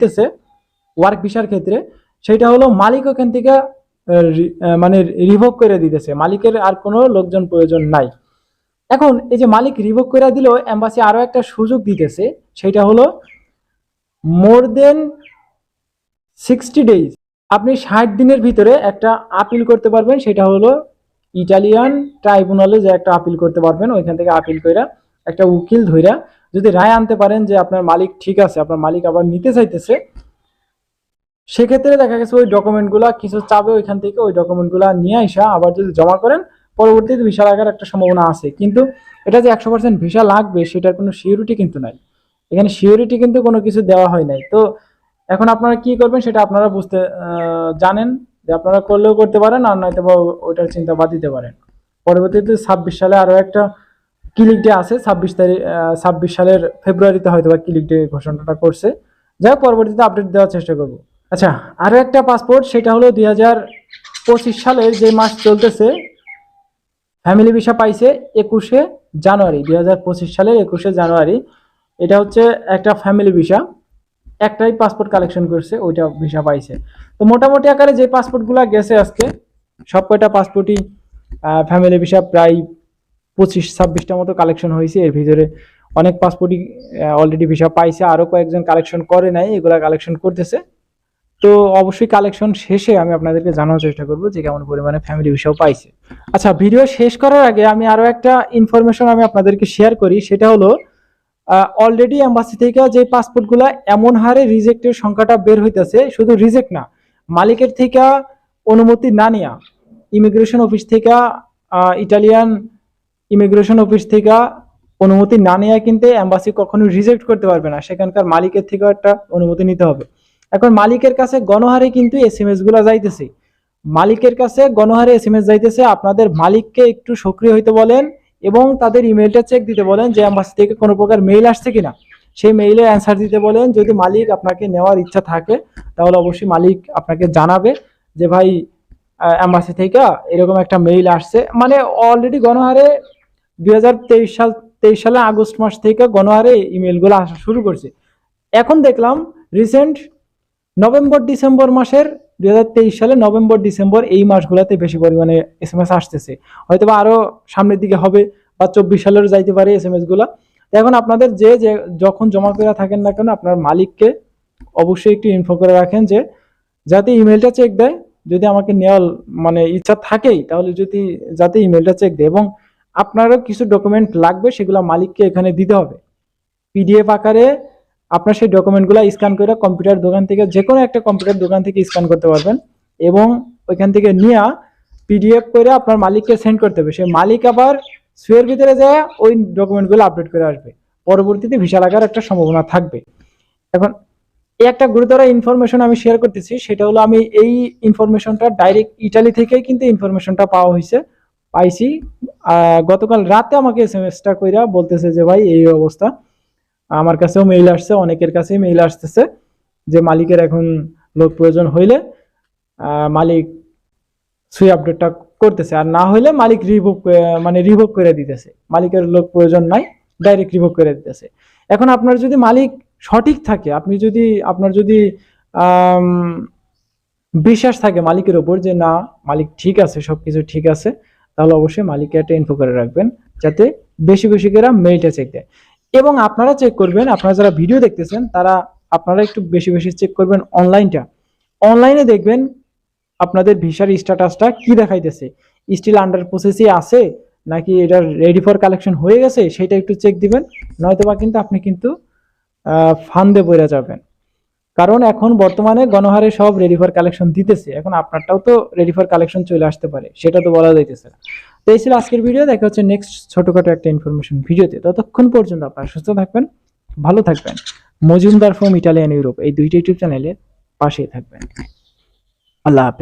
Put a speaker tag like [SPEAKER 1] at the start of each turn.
[SPEAKER 1] দিতেছে ওয়ার্ক ভিসার ক্ষেত্রে সেটা হলো মালিক ওখান থেকে মানে রিভোক করে দিতেছে। মালিকের আর কোনো লোকজন প্রয়োজন নাই। এখন এই যে মালিক রিভোক করে দিলেও এম্বাসি আরও একটা সুযোগ দিতেছে সেটা হলো মোর দেন সিক্সটি ডেজ আপনি ষাট দিনের ভিতরে একটা আপিল করতে পারবেন, সেটা হলো ইটালিয়ান ট্রাইব্যুনালে যে একটা আপিল করতে পারবেন, ওইখান থেকে আপিল কইরা একটা উকিল ধইরা যদি রায় আনতে পারেন যে আপনার মালিক ঠিক আছে, আপনার মালিক আবার নিতে চাইতেছে, সেক্ষেত্রে দেখা গেছে ওই ডকুমেন্টগুলা কিছু চাবে ওইখান থেকে ওই ডকুমেন্টগুলা নিয়ে আসা আবার যদি জমা করেন, পরবর্তীতে ভিসা লাগার একটা সম্ভাবনা আছে। কিন্তু এটা যে একশো পার্সেন্ট ভিসা লাগবে, সেটার কোনো সিউরিটি কিন্তু নাই। এখানে সিউরিটি কিন্তু কোনো কিছু দেওয়া হয় নাই। তো এখন আপনারা কি করবেন সেটা আপনারা বুঝতে জানেন যে আপনারা করলেও করতে পারেন, আর নয়তো বা ওইটার চিন্তা বাদ দিতে পারেন। পরবর্তীতে ছাব্বিশ সালে আরও একটা ক্লিক ডে আছে, ছাব্বিশ তারিখ ছাব্বিশ সালের ফেব্রুয়ারিতে হয়তো বা ক্লিক ডে ঘোষণাটা করছে। যাই হোক, পরবর্তীতে আপডেট দেওয়ার চেষ্টা করব। আচ্ছা আরও একটা পাসপোর্ট সেটা হলো দুই হাজার পঁচিশ সালের যে মাস চলতেছে ফ্যামিলি ভিসা পাইছে একুশে জানুয়ারি, দুই হাজার পঁচিশ সালের একুশে জানুয়ারি। এটা হচ্ছে একটা ফ্যামিলি ভিসা একটাই পাসপোর্ট কালেকশন করছে, ওইটা ভিসা পাইছে। তো মোটামুটি আকারে যে পাসপোর্টগুলো গেছে আজকে সব কয়টা পাসপোর্টই ফ্যামিলি ভিসা প্রায় পঁচিশ ছাব্বিশটা মতো কালেকশন হয়েছে। এর ভিতরে অনেক পাসপোর্টই অলরেডি ভিসা পাইছে আরও কয়েকজন কালেকশন করে নাই, এগুলা কালেকশন করতেছে। তো অবশ্যই কালেকশন শেষে আমি আপনাদেরকে জানানোর চেষ্টা করব যে কেমন পরিমাণে ফ্যামিলি ভিসাও পাইছে। আচ্ছা ভিডিও শেষ করার আগে আমি আরও একটা ইনফরমেশন আমি আপনাদেরকে শেয়ার করি, সেটা হলো অলরেডি এম্বাসি থেকে যে পাসপোর্টগুলো এমন হারে রিজেক্টের সংখ্যাটা বের হইতেছে, শুধু রিজেক্ট না, মালিকের থেকে অনুমতি না নেওয়া ইমিগ্রেশন অফিস থেকে ইটালিয়ান ইমিগ্রেশন অফিস থেকে অনুমতি না নেওয়া কিন্তু এম্বাসি কখনো রিজেক্ট করতে পারবে না। সেখানকার মালিকের থেকেও একটা অনুমতি নিতে হবে। এখন মালিকের কাছে গণহারে কিন্তু এস এম এসগুলা যাইতেছে। মালিকের কাছে গণহারে এস এম এস যাইতেছে, আপনাদের মালিককে একটু সক্রিয় হইতে বলেন এবং তাদের ইমেলটা চেক দিতে বলেন যে অ্যাম্বাসি থেকে কোনো প্রকার মেইল আসছে কিনা। সেই মেইলের অ্যান্সার দিতে বলেন, যদি মালিক আপনাকে নেওয়ার ইচ্ছা থাকে, তাহলে অবশ্যই মালিক আপনাকে জানাবে যে ভাই অ্যাম্বাসি থেকে এরকম একটা মেইল আসছে। মানে অলরেডি গণহারে দুই হাজার তেইশ সাল, তেইশ সালে আগস্ট মাস থেকে গণহারে ইমেলগুলো আসা শুরু করছে। এখন দেখলাম রিসেন্ট নভেম্বর, ডিসেম্বর মাসের দুই সালে নভেম্বর, ডিসেম্বর এই মাসগুলোতে বেশি পরিমাণে এস এম এস আসতেছে। হয়তো বা আরও সামনের দিকে হবে বা চব্বিশ সালেরও যাইতে পারে এস এম এসগুলা এখন আপনাদের যে যে যখন জমা করে থাকেন না কেন, আপনার মালিককে অবশ্যই একটু ইনফো করে রাখেন যে, যাতে ইমেলটা চেক দেয়। যদি আমাকে নেওয়ার মানে ইচ্ছা থাকেই, তাহলে যদি যাতে ইমেলটা চেক দেয় এবং আপনারও কিছু ডকুমেন্ট লাগবে, সেগুলো মালিককে এখানে দিতে হবে। পিডিএফ আকারে আপনার সেই ডকুমেন্টগুলো স্ক্যান করে কম্পিউটার দোকান থেকে যে কোনো একটা কম্পিউটার দোকান থেকে স্ক্যান করতে পারবেন এবং ওইখান থেকে নিয়ে পিডিএফ করে আপনার মালিককে সেন্ড করতে হবে। সেই মালিক আবার সুয়ের ভিতরে যায়, ওই ডকুমেন্টগুলো আপডেট করে আসবে। পরবর্তীতে ভিসা লাগার একটা সম্ভাবনা থাকবে। এখন, এই একটা গুরুতর ইনফরমেশন আমি শেয়ার করতেছি, সেটা হলো আমি এই ইনফরমেশনটা ডাইরেক্ট ইটালি থেকেই কিন্তু ইনফরমেশনটা পাওয়া হয়েছে। পাইছি। গতকাল রাতে আমাকে এস এম এসটা কইরা বলতেছে যে, ভাই, এই অবস্থা। আমার কাছেও মেইল আসছে, অনেকের কাছেই মেইল আসতেছে যে, মালিকের এখন লোক প্রয়োজন হইলে মালিক সুই আপডেটটা করতেছে। আর না হইলে মালিক রিভোক মানে রিভোক করে দিতেছে। মালিকের লোক প্রয়োজন নাই ডাইরেক্ট রিভোক করে দিতেছে। এখন আপনার যদি মালিক সঠিক থাকে, আপনি যদি, আপনার যদি বিশ্বাস থাকে মালিকের ওপর যে, না, মালিক ঠিক আছে, সবকিছু ঠিক আছে। তাহলে অবশ্যই মালিককে একটা ইনফো করে রাখবেন, যাতে বেশি বেশি করে মেইলটা চেক দেয়। এবং আপনারা চেক করবেন, আপনারা যারা ভিডিও দেখতেছেন, তারা আপনারা একটু বেশি বেশি চেক করবেন অনলাইনটা অনলাইনে দেখবেন আপনাদের ভিসার স্ট্যাটাসটা কি দেখাইতেছে। স্টিল আন্ডার প্রসেসই আছে, নাকি এটা রেডি ফর কালেকশন হয়ে গেছে, সেটা একটু চেক দিবেন, নয়তোবা কিন্তু আপনি কিন্তু ফান্দে পড়ে যাবেন। কারণ এখন বর্তমানে গণহারে সব রেডি ফর কালেকশন দিতেছে। এখন আপনারটাও তো রেডি ফর কালেকশন চলে আসতে পারে, সেটা তো বলা যাইতেছে না। তো এই ছিল আজকের ভিডিও দেখা হচ্ছে নেক্সট ছোটখাটো একটা ইনফরমেশন ভিডিওতে। ততক্ষণ পর্যন্ত আপনারা সুস্থ থাকবেন, ভালো থাকবেন। মজুমদার ফ্রম ইটালিয়ান ইউরোপ এই দুইটা ইউটিউব চ্যানেলের পাশেই থাকবেন। আল্লাহ